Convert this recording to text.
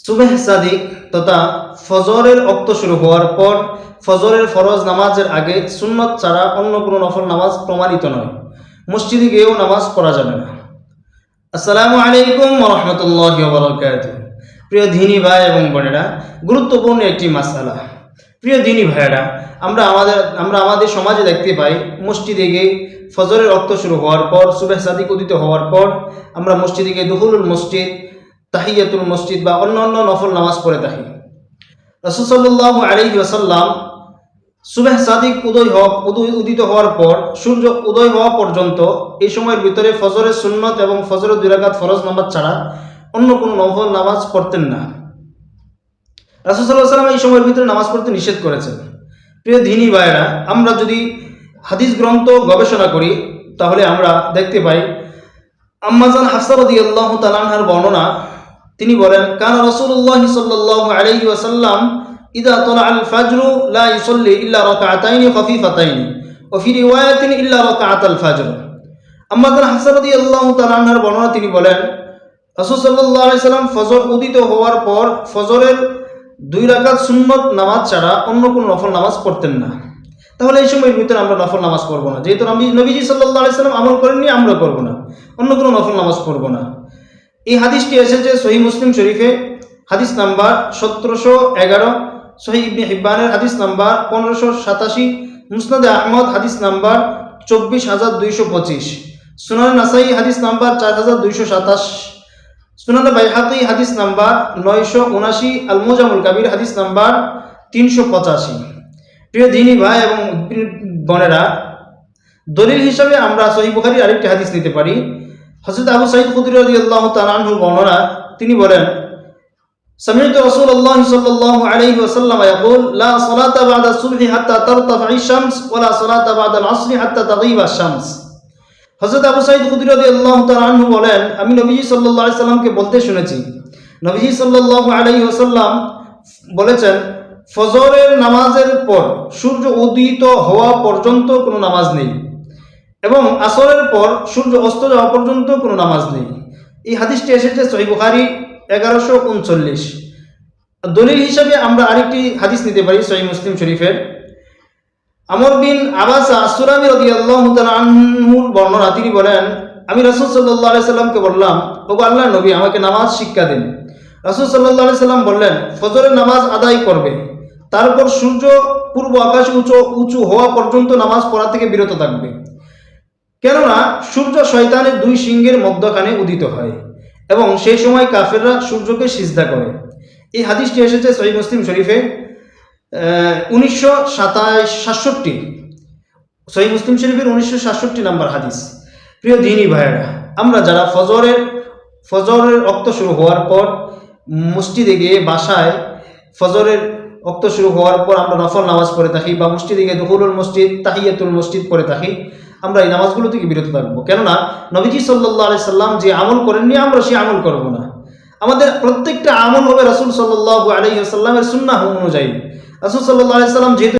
সুবেহ সাদিক তথা ফজরের অক্ত শুরু হওয়ার পর ফজরের ফরজ নামাজের আগে সুন্নত ছাড়া অন্য কোনো নফল নামাজ প্রমাণিত নয়। মসজিদে গিয়েও নামাজ পড়া যাবে না। আসসালামু আলাইকুম রহমতুল্লাহ বরকাত প্রিয় ধিনী ভাই এবং বোনেরা, গুরুত্বপূর্ণ একটি মাসালা। প্রিয় দিনী ভাইয়েরা, আমরা আমাদের আমরা আমাদের সমাজে দেখতে পাই, মসজিদে গিয়ে ফজরের রক্ত শুরু হওয়ার পর, সুবেহ সাদিক উদিত হওয়ার পর, আমরা মসজিদে গিয়ে দুহুলুল মসজিদ তাহিয়াতুল মসজিদ বা অন্য অন্য নফল নামাজ পড়ে থাকি। রসুসল্লাহ আলী ওসাল্লাম সুবেহ সাদিক উদয় হওয়া, উদয় উদিত হওয়ার পর, সূর্য উদয় হওয়া পর্যন্ত এই সময়ের ভিতরে ফজরের সুন্নত এবং ফজরের দুরাকাত ফরজ নামাজ ছাড়া অন্য কোনো নফল নামাজ পড়তেন না। রাসুসাল্লাহ সাল্লাম এই সময়ের ভিতরে নামাজ পড়তে নিষেধ করেছেন। প্রিয় ধিনী ভাইয়েরা, আমরা যদি হাদিস গ্রন্থ গবেষণা করি, তাহলে আমরা দেখতে পাই, আম্মাজান হাফসারদি আল্লাহ তালানহার বর্ণনা তিনি বলেন, কান রসুল্লাহ সাল্লাহ আলাইহি ওয়াসাল্লাম ইদা তোলা আল ফাজরু লা ইসল্লি ইল্লা রকাআতাইনি খফিফাতাইনি ও ফি রিওয়ায়াতিন ইল্লা রকাআত আল ফাজর আম্মাজান হাফসারদি আল্লাহ তালানহার বর্ণনা তিনি বলেন, রসুল সাল্লাহ সাল্লাম ফজর উদিত হওয়ার পর ফজরের দুই রাকাত সুন্নত নামাজ ছাড়া অন্য কোনো নফল নামাজ পড়তেন না। তাহলে এই সময়ের ভিতরে আমরা নফল নামাজ পড়ব না। যেহেতু নবীজি সাল্লাহ আলাইসাল্লাম আমল করেননি আমরা করব না। অন্য কোনো নফল নামাজ পড়ব না। এই হাদিসটি এসেছে সহি মুসলিম শরীফে, হাদিস নাম্বার সতেরোশো এগারো সহি ইবনে হিব্বানের হাদিস নাম্বার পনেরোশো সাতাশি, মুসনাদে আহমদ হাদিস নাম্বার চব্বিশ হাজার দুইশো পঁচিশ, সুনান নাসাই হাদিস নাম্বার চার হাজার দুইশো সাতাশ, সুনান বাইহাকি হাদিস নাম্বার নয়শো উনাশি আল মুজামুল কাবির হাদিস নাম্বার তিনশো পঁচাশি। প্রিয় দিনী ভাই এবং বোনেরা, দলিল হিসাবে আমরা সহি বুখারির আরেকটি হাদিস নিতে পারি হজরত আবু সাইদ খুদরি আল্লাহ তালানহুর বর্ণনা তিনি বলেন سمعت رسول الله صلى الله عليه وسلم يقول لا صلاة بعد الصبح حتى ترتفع الشمس ولا صلاة بعد العصر حتى تغيب الشمس হজরত আবু সাইদ খুদরি আল্লাহ তালানহু বলেন আমি নবীজি সাল্লাহ আলি সাল্লামকে বলতে শুনেছি নবীজি সাল্লাহ আলাই ওসাল্লাম বলেছেন ফজরের নামাজের পর সূর্য উদিত হওয়া পর্যন্ত কোনো নামাজ নেই এবং আসরের পর সূর্য অস্ত যাওয়া পর্যন্ত কোনো নামাজ নেই। এই হাদিসটি এসেছে সহি বুখারি এগারোশো উনচল্লিশ। দলিল হিসাবে আমরা আরেকটি হাদিস নিতে পারি সহি মুসলিম শরীফের। আমর বিন আবাসা সুরামি রদি আল্লাহ আনহুর বর্ণনা, তিনি বলেন, আমি রসুল সাল্লাহ সাল্লামকে বললাম ও আল্লাহ নবী, আমাকে নামাজ শিক্ষা দিন। রসুল সাল্লাহ সাল্লাম বললেন, ফজরের নামাজ আদায় করবে। তারপর সূর্য পূর্ব আকাশ উঁচু উঁচু হওয়া পর্যন্ত নামাজ পড়া থেকে বিরত থাকবে। কেননা সূর্য শয়তানের দুই সিংহের মধ্যখানে উদিত হয়, এবং সেই সময় কাফেররা সূর্যকে সিজদা করে। এই হাদিসটি এসেছে সহি মুসলিম শরীফে উনিশশো সাতাশ সাতষট্টি। সহি মুসলিম শরীফের উনিশশো সাতষট্টি নাম্বার হাদিস। প্রিয় দিনী ভাইয়েরা, আমরা যারা ফজরের ফজরের রক্ত শুরু হওয়ার পর মসজিদে গিয়ে বাসায় ফজরের রক্ত শুরু হওয়ার পর আমরা নফল নামাজ পড়ে থাকি বা মসজিদে গিয়ে দুহুলুল মসজিদ, তাহিয়াতুল মসজিদ পড়ে থাকি আমরা এই নামাজগুলো থেকে বিরত থাকব। কেননা নবীজি সাল্লাহ আলি সাল্লাম যে আমল করেননি, আমরা সে আমল করব না। আমাদের প্রত্যেকটা আমল হবে রসুল সাল্লাহ আলী সাল্লামের সুন্না অনুযায়ী। রসুল সাল্লাহ আলি সাল্লাম যেহেতু